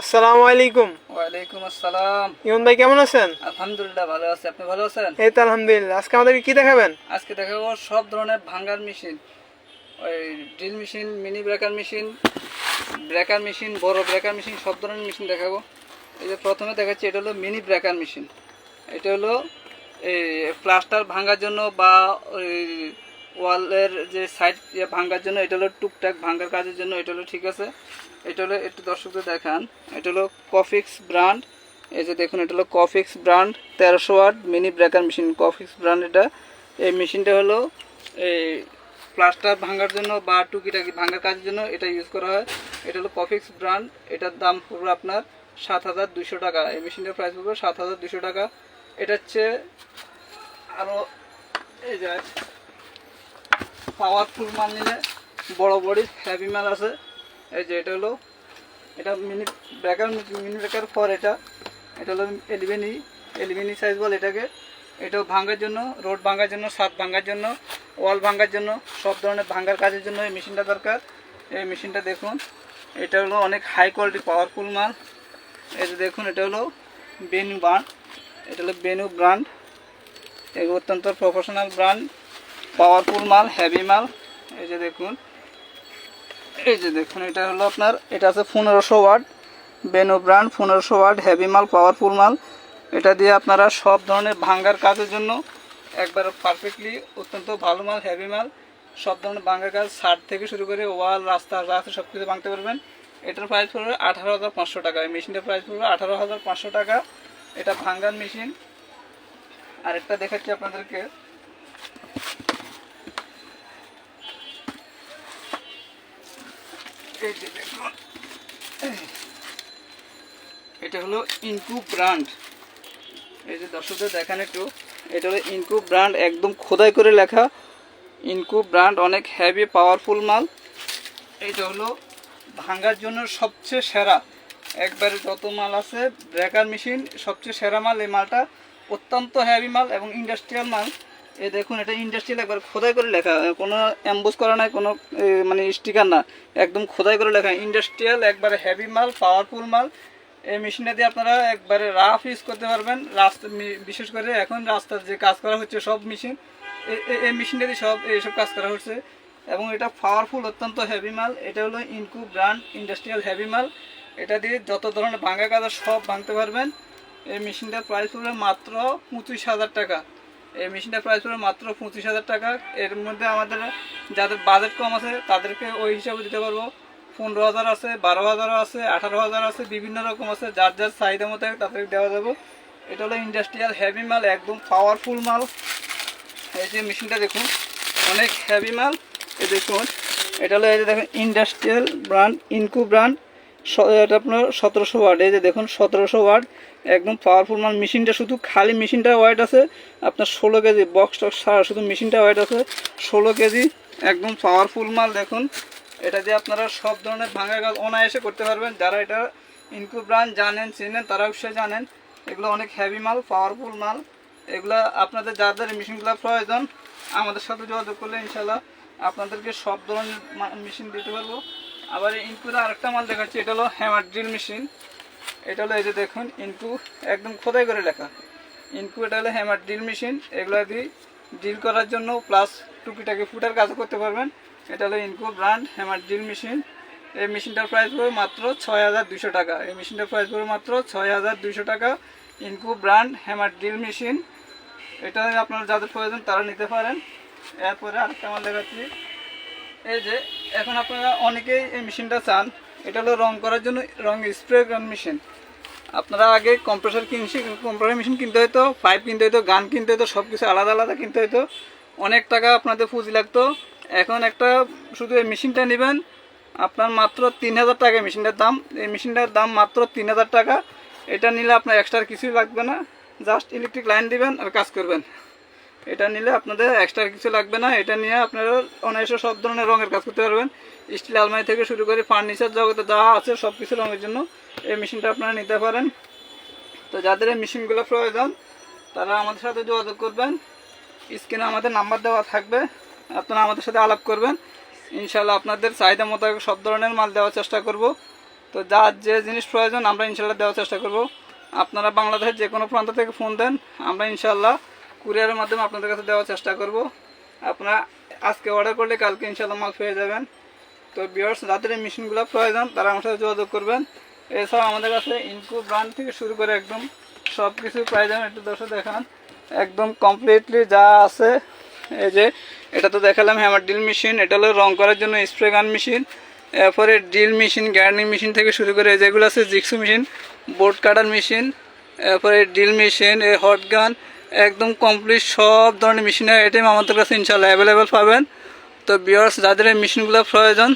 আসসালামু আলাইকুম। ওয়ালাইকুম আসসালাম। ইমন ভাই কেমন আছেন? আলহামদুলিল্লাহ ভালো আছি। আপনি ভালো আছেন? এই তো আলহামদুলিল্লাহ। আজকে আমাদেরকে কি দেখাবেন? আজকে দেখাবো সব ধরনের ভাঙ্গার মেশিন। ওই drill machine mini breaker machine breaker machine বড় ব্রেকার মেশিন সব ধরনের মেশিন দেখাবো। এই যে প্রথমে দেখাচ্ছি এটা হলো মিনি ব্রেকার মেশিন। এটা হলো এই প্লাস্টার ভাঙার জন্য বা ওই ওয়ালের যে সাইড ভাঙার জন্য, এটা হলো টুকটাক ভাঙার কাজের জন্য, এটা হলো ঠিক আছে। এটা হলো একটু দর্শকদের দেখান। এটা হলো কফিক্স ব্র্যান্ড এই যে দেখুন, এটা হলো কফিক্স ব্র্যান্ড তেরোশো watt mini breaker machine Coofix brand এটা। এই মেশিনটা হলো এই প্লাস্টার ভাঙার জন্য বা টুকিটাকি ভাঙার কাজের জন্য এটা ইউজ করা হয়। এটা হলো কফিক্স ব্র্যান্ড এটার দাম পড়বে আপনার সাত হাজার দুশো টাকা। এই মেশিনটার প্রাইস পড়বে সাত হাজার দুশো টাকা। এটা হচ্ছে আরও এই যে পাওয়ারফুল মাল নিলে, বড় বড়ি হ্যাভি মাল আছে। এই যে এটা হলো, এটা mini breaker mini breaker for এটা। এটা হলো এলিভেনি এলিভেনি সাইজ বল এটাকে। এটাও ভাঙার জন্য রোড ভাঙার জন্য ছাদ ভাঙার জন্য ওয়াল ভাঙার জন্য, সব ধরনের ভাঙার কাজের জন্য এই মেশিনটা দরকার। এই মেশিনটা দেখুন, এটা হলো অনেক হাই কোয়ালিটি পাওয়ারফুল মাল। এই যে দেখুন, এটা হলো বেনু ব্রান্ড এটা হলো বেনু ব্র্যান্ড এগুলো অত্যন্ত প্রফেশনাল ব্র্যান্ড পাওয়ারফুল মাল হেভি মাল। এই যে দেখুন। এই যে দেখুন, এটা হলো আপনার, এটা আছে পনেরোশো ওয়াট। বেনো ব্র্যান্ড পনেরোশো ওয়াট হেভি মাল পাওয়ারফুল মাল। এটা দিয়ে আপনারা সব ধরনের ভাঙ্গার কাজের জন্য একবার পারফেক্টলি অত্যন্ত ভালো মাল হেভি মাল, সব ধরনের ভাঙ্গার কাজ ছাদ থেকে শুরু করে ওয়াল, রাস্তা রাস্তা সব কিছু ভাঙতে পারবেন। এটার প্রাইস পড়বে আঠারো হাজার পাঁচশো টাকা। এই মেশিনটার প্রাইস পড়বে আঠারো হাজার পাঁচশো টাকা। এটা ভাঙ্গার মেশিন আরেকটা দেখাচ্ছি আপনাদেরকে এই যে দেখুন এটা হলো ইনকু ব্র্যান্ড এই যে দর্শকদের দেখান একটু। এটা হলো ইনকু ব্র্যান্ড একদম খোদাই করে লেখা ইনকু ব্র্যান্ড অনেক হেভি পাওয়ারফুল মাল। এইটা হলো ভাঙ্গার জন্য সবচেয়ে সেরা। একবারে যত মাল আছে ব্রেকার মেশিন সবচেয়ে সেরা মাল এই মালটা। অত্যন্ত হেভি মাল এবং ইন্ডাস্ট্রিয়াল মাল। এই দেখুন, এটা ইন্ডাস্ট্রিয়াল একবার খোদাই করে লেখা। কোনো অ্যাম্বুস করা নাই, কোনো মানে স্টিকার না। একদম খোদাই করে লেখা। ইন্ডাস্ট্রিয়াল একবারে হেভি মাল পাওয়ারফুল মাল। এই মেশিনটা দিয়ে আপনারা একবারে রাফ ইউজ করতে পারবেন। রাস্তা বিশেষ করে এখন রাস্তার যে কাজ করা হচ্ছে, সব মেশিন এই মেশিনটা দিয়ে সব এইসব কাজ করা হচ্ছে। এবং এটা পাওয়ারফুল অত্যন্ত হেভি মাল। এটা হলো ইনকু ব্র্যান্ড ইন্ডাস্ট্রিয়াল হেভি মাল। এটা দিয়ে যত ধরনের ভাঙা কাজ সব ভাঙতে পারবেন। এই মেশিনটার প্রাইস পড়বে মাত্র পঁচিশ হাজার টাকা। এই মেশিনটা প্রাইস পড়বে মাত্র পঁচিশ হাজার টাকা। এর মধ্যে আমাদের যাদের বাজেট কম আছে, তাদেরকে ওই হিসাবে দিতে পারব। পনেরো হাজার আছে, বারো হাজারও আছে, আঠারো হাজার আছে, বিভিন্ন রকম আছে। যার যার চাহিদা মতো তাদেরকে দেওয়া যাবে। এটা হলো ইন্ডাস্ট্রিয়াল হেভি মাল, একদম পাওয়ারফুল মাল। এই যে মেশিনটা দেখুন, অনেক হেভি মাল। এই দেখুন, এটা হলো এই যে দেখুন ইন্ডাস্ট্রিয়াল ব্র্যান্ড ইনকু ব্র্যান্ড এটা আপনার সতেরোশো ওয়ার্ড এই যে দেখুন, সতেরোশো ওয়ার্ড একদম পাওয়ারফুল মাল মেশিনটা শুধু খালি মেশিনটা ওয়েট আছে। আপনার ষোলো কেজি বক্স টক্স ছাড়া শুধু মেশিনটা ওয়েট আছে। ষোলো কেজি একদম পাওয়ারফুল মাল দেখুন। এটা দিয়ে আপনারা সব ধরনের ভাঙা কাজ অনায়াসে করতে পারবেন। যারা এটা ইনকু ব্র্যান্ড জানেন, চেনেন, তারা অবশ্যই জানেন। এগুলো অনেক হেভি মাল পাওয়ারফুল মাল। এগুলা আপনাদের যাদের মেশিনগুলো প্রয়োজন, আমাদের সাথে যোগাযোগ করলে ইনশাল্লাহ আপনাদেরকে সব ধরনের মেশিন দিতে পারব। আবার ইনকুর আরেকটা মাল দেখাচ্ছি, এটা হলো হ্যামার ড্রিল মেশিন এটা হলো এই যে দেখুন ইনকু একদম খোদাই করে লেখা। ইনকু এটা হলো হ্যামার ড্রিল মেশিন এগুলো দিয়ে ড্রিল করার জন্য প্লাস টুকিটাকি ফুটার কাজ করতে পারবেন। এটা হলো Ingco brand hammer drill machine এই মেশিনটার প্রাইস পড়বে মাত্র ছয় হাজার দুশো টাকা। এই মেশিনটার প্রাইস পড়বে মাত্র ছয় হাজার দুশো টাকা। Ingco brand hammer drill machine এটা আপনারা যাদের প্রয়োজন তারা নিতে পারেন। এরপরে আরেকটা মাল দেখাচ্ছি। এই যে এখন আপনারা অনেকেই এই মেশিনটা চান। এটা হলো রং করার জন্য রং স্প্রে গান মেশিন আপনারা আগে কম্প্রেসার কিনছি কম্প্রেসার মেশিন কিনতে হতো পাইপ কিনতে হতো গান কিনতে হতো সব কিছু আলাদা আলাদা কিনতে হতো অনেক টাকা আপনাদের পুঁজি লাগতো। এখন একটা শুধু এই মেশিনটা নেবেন, আপনার মাত্র তিন হাজার টাকা মেশিনটার দাম। এই মেশিনটার দাম মাত্র তিন হাজার টাকা। এটা নিলে আপনার এক্সট্রা কিছুই লাগবে না। জাস্ট ইলেকট্রিক লাইন দিবেন আর কাজ করবেন। এটা নিলে আপনাদের এক্সট্রা কিছু লাগবে না। এটা নিয়ে আপনারা অনায়াসে সব ধরনের রঙের কাজ করতে পারবেন। স্টিল আলমারি থেকে শুরু করে ফার্নিচার জগতে যা আছে সব কিছু রঙের জন্য এই মেশিনটা আপনারা নিতে পারেন। তো যাদের এই মেশিনগুলো প্রয়োজন, তারা আমাদের সাথে যোগাযোগ করবেন। স্ক্রিনে আমাদের নাম্বার দেওয়া থাকবে। আপনারা আমাদের সাথে আলাপ করবেন। ইনশাল্লাহ আপনাদের চাহিদা মোতাবেক সব ধরনের মাল দেওয়ার চেষ্টা করব। তো যার যে জিনিস প্রয়োজন, আমরা ইনশাল্লাহ দেওয়ার চেষ্টা করব। আপনারা বাংলাদেশের যে কোনো প্রান্ত থেকে ফোন দেন, আমরা ইনশাল্লাহ কুরিয়ারের মাধ্যমে আপনাদের কাছে দেওয়ার চেষ্টা করব। আপনারা আজকে অর্ডার করলে কালকে ইনশাল্লাহ মাল পেয়ে যাবেন। তো বিয়ার্স এই মেশিনগুলো প্রয়োজন, তারা আমার সাথে যোগাযোগ করবেন। এছাড়াও আমাদের কাছে ইনকু ব্র্যান্ড থেকে শুরু করে একদম সব কিছু প্রাইস আমি একটু দর্শক দেখান। একদম কমপ্লিটলি যা আছে, এই যে, এটা তো দেখালাম হ্যামার ড্রিল মেশিন এটা হলো রং করার জন্য স্প্রে গান মেশিন এরপরে ড্রিল মেশিন গ্যার্নিং মেশিন থেকে শুরু করে যেগুলো আছে jigsaw machine board cutter machine এরপরে ড্রিল মেশিন হট গান একদম কমপ্লিট সব ধরনের মেশিনের আইটেম আমাদের কাছে ইনশাল্লাহ অ্যাভেলেবেল পাবেন। তো বিয়ার্স যাদের এই মেশিনগুলো প্রয়োজন,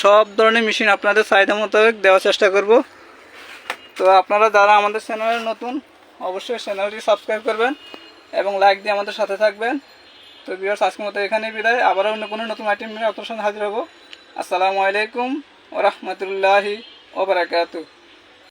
সব ধরনের মেশিন আপনাদের চাহিদা মোতাবেক দেওয়ার চেষ্টা করব। তো আপনারা যারা আমাদের চ্যানেলে নতুন, অবশ্যই চ্যানেলটি সাবস্ক্রাইব করবেন এবং লাইক দিয়ে আমাদের সাথে থাকবেন। তো বিয়ার্স আজকের মতো এখানেই বিদায়। আবারও অন্য কোনো নতুন আইটেম নিয়ে আপনার সঙ্গে হাজির হব। আসসালামু আলাইকুম ওরহমতুল্লাহি ওবরাকাতু